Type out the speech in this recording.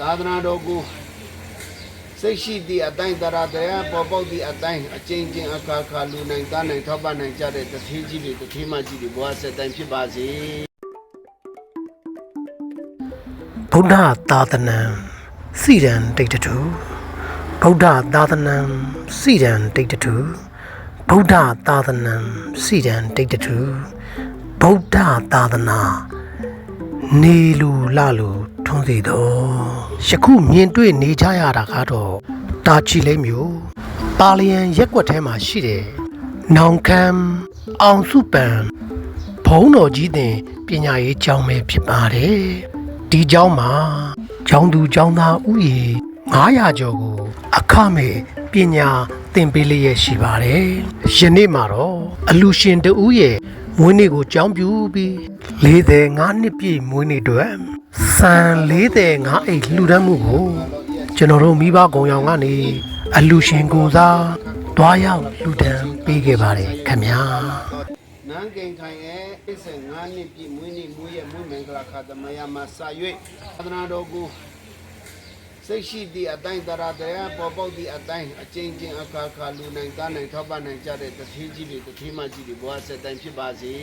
သာသနာတော်ကိုစိတ်ရှိသည့်အတိုင်းတရားတရားပေါ်ပေါက်သည့်အတိုင်းအကျဉ်းချင်းအခါခါလူနိုင်သားနိုင်ထောက်ပံ့နိုင်ကြတဲ့တထေးကြီးတွေတထေးမကြီးတွေဘဝဆက်တိုင်းဖြစ်ပါစေဗုဒ္ဓသာသနံစိရန်တိတ်တထုဗုဒ္ဓသာသနံစိရန်တိတ်တထုဗုဒ္ဓသာသနံစိရန်တိတ်တထုဗုဒ္ဓသာသနာနေလူလလူ ထွန်းစေတော်ယခုမြင်တွေ့နေကြရတာကတော့တာချီလိမ့်မျိုးပါလျံရက်ွက်ထဲမှာရှိတယ်နောင်ခမ်းအောင်စုပံဘုံတော်ကြီးတင်ပညာရေးကျောင်းပဲဖြစ်ပါတယ်။ဒီကျောင်းမှာကျောင်းသူကျောင်းသားဥယေ900ကျော်ကို အခမဲ့ပညာသင်ပေးလျက်ရှိပါတယ်။ယနေ့မှာတော့အလူရှင်တဦးရဲ့မွေးနေ့ကိုကျောင်းပြုပြီး45နှစ်ပြည့်မွေးနေ့အတွေ့ စံ45အိတ်လှူဒန်းမှုကိုကျွန်တော်တို့မိဘကုံရောင်ကနေအလူရှင်ကိုစားတွားရောက်လှူဒန်းပေးခဲ့ပါတယ်ခင်ဗျာ။နန်းကိန်ခိုင်ရဲ့15နှစ်ပြည့်မွေးနေ့မွေးရမွေးမင်္ဂလာခါသမယမှာစာ၍သာသနာတော်ကိုစိတ်ရှိသည့်အတိုင်းတရားတရားပေါ်ပေါက်သည့်အတိုင်းအကျဉ်းချင်းအခါခါလူနိုင်သားနိုင်ထောက်ပံ့နိုင်ကြတဲ့တထေးကြီးတွေတထေးမကြီးတွေဘဝဆက်တိုင်းဖြစ်ပါစေ